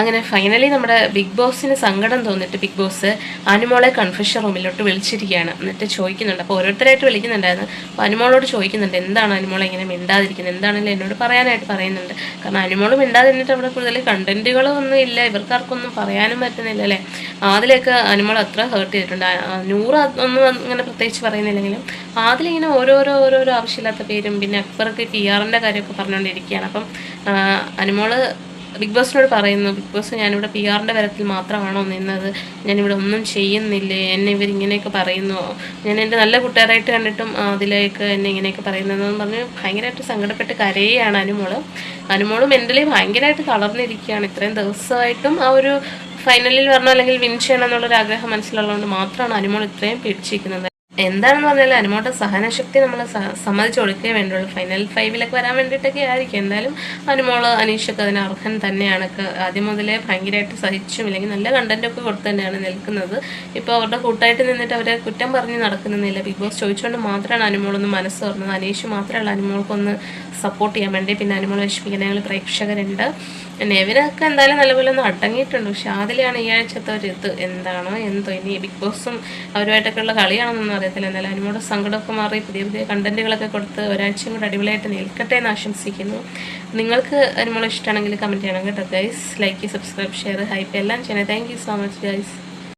അങ്ങനെ ഫൈനലി നമ്മുടെ ബിഗ് ബോസിന് സങ്കടം തോന്നിട്ട് ബിഗ് ബോസ് അനുമോളെ കൺഫ്യൂഷൻ റൂമിലോട്ട് വിളിച്ചിരിക്കുകയാണ്. എന്നിട്ട് ചോദിക്കുന്നുണ്ട്. അപ്പോൾ ഓരോരുത്തരായിട്ട് വിളിക്കുന്നുണ്ടായിരുന്നു. അപ്പോൾ അനുമോളോട് ചോദിക്കുന്നുണ്ട്. എന്താണ് അനുമോളെ ഇങ്ങനെ മിണ്ടാതിരിക്കുന്നത്? എന്താണെങ്കിലും എന്നോട് പറയാനായിട്ട് പറയുന്നുണ്ട്. കാരണം അനുമോൾ മിണ്ടാതിരുന്നിട്ട് അവിടെ കൂടുതൽ കണ്ടന്റുകളൊന്നും ഇല്ല. ഇവർക്കാർക്കൊന്നും പറയാനും പറ്റുന്നില്ല അല്ലേ? ആദ്യമൊക്കെ അനുമോൾ അത്ര ഹേർട്ട് ചെയ്തിട്ടുണ്ട്. നൂറ് ഒന്നും അങ്ങനെ പ്രത്യേകിച്ച് പറയുന്നില്ലെങ്കിലും ആദ്യമിങ്ങനെ ഓരോരോ ഓരോരോ ആവശ്യമില്ലാത്ത പേരും പിന്നെ അക്ബർക്ക് പി ആറിന്റെ കാര്യമൊക്കെ പറഞ്ഞുകൊണ്ടിരിക്കുകയാണ് അപ്പം അനുമോൾ ബിഗ് ബോസിനോട് പറയുന്നു ബിഗ് ബോസ് ഞാനിവിടെ പി ആറിന്റെ വരത്തിൽ മാത്രമാണോ നിന്നത്? ഞാനിവിടെ ഒന്നും ചെയ്യുന്നില്ലേ? എന്നെ ഇവരിങ്ങനെയൊക്കെ പറയുന്നു. ഞാൻ എന്റെ നല്ല കൂട്ടുകാരായിട്ട് കണ്ടിട്ടും അതിലേക്ക് എന്നെ ഇങ്ങനെയൊക്കെ പറയുന്നതെന്ന് പറഞ്ഞ് ഭയങ്കരമായിട്ട് സങ്കടപ്പെട്ട് കരയുകയാണ് അനുമോൾ. അനുമോൾ മെന്റലി ഭയങ്കരമായിട്ട് തളർന്നിരിക്കുകയാണ്. ഇത്രയും ദിവസമായിട്ടും ആ ഒരു ഫൈനലിൽ വരണം അല്ലെങ്കിൽ വിൻ ചെയ്യണം എന്നുള്ളൊരു ആഗ്രഹം മനസ്സിലുള്ളതുകൊണ്ട് മാത്രമാണ് അനുമോൾ ഇത്രയും പിടിച്ചിരിക്കുന്നത്. എന്താണെന്ന് പറഞ്ഞാൽ അനുമോട്ട സഹനശക്തി നമ്മൾ സമ്മതിച്ചു കൊടുക്കേ വേണ്ടുള്ളൂ. ഫൈനൽ ഫൈവിലൊക്കെ വരാൻ വേണ്ടിയിട്ടൊക്കെ ആയിരിക്കും. എന്തായാലും അനുമോൾ അനീഷൊക്കെ അതിന് അർഹൻ തന്നെയാണ്. ആദ്യം മുതലേ ഭയങ്കരമായിട്ട് സഹിച്ചും ഇല്ലെങ്കിൽ നല്ല കണ്ടന്റൊക്കെ കൊടുത്ത് തന്നെയാണ് നിൽക്കുന്നത്. ഇപ്പോൾ അവരുടെ കൂട്ടായിട്ട് നിന്നിട്ട് അവരെ കുറ്റം പറഞ്ഞ് നടക്കുന്നില്ല. ബിഗ് ബോസ് ചോദിച്ചുകൊണ്ട് മാത്രമാണ് അനുമോളൊന്ന് മനസ്സ് തുറന്നത്. അനീഷ് മാത്രമല്ല അനുമോൾക്കൊന്ന് സപ്പോർട്ട് ചെയ്യാൻ വേണ്ടി പിന്നെ അനുമോൾ വിഷമിക്കുന്ന ഞങ്ങൾ പ്രേക്ഷകരുണ്ട്. നെവിനൊക്കെ എന്തായാലും നല്ലപോലെ ഒന്ന് അടങ്ങിയിട്ടുണ്ട്. പക്ഷെ അതിലാണ് ഈ ആഴ്ചത്തെ ഒരു ഇത്. എന്താണോ എന്തോ ഇനി ബിഗ് ബോസും അവരുമായിട്ടൊക്കെ ഉള്ള കളിയാണെന്നൊന്നും അറിയത്തില്ല. എന്തായാലും അനിമയുടെ സങ്കടമൊക്കെ മാറി പുതിയ പുതിയ കണ്ടന്റുകളൊക്കെ കൊടുത്ത് ഒരാഴ്ചയും കൂടെ അടിപൊളിയായിട്ട് നിൽക്കട്ടെ എന്ന് ആശംസിക്കുന്നു. നിങ്ങൾക്ക് അനിമോളെ ഇഷ്ടമാണെങ്കിൽ കമന്റ് ചെയ്യണം കേട്ടോ guys like subscribe share hype എല്ലാം ചെയ്യണേ. Thank so much guys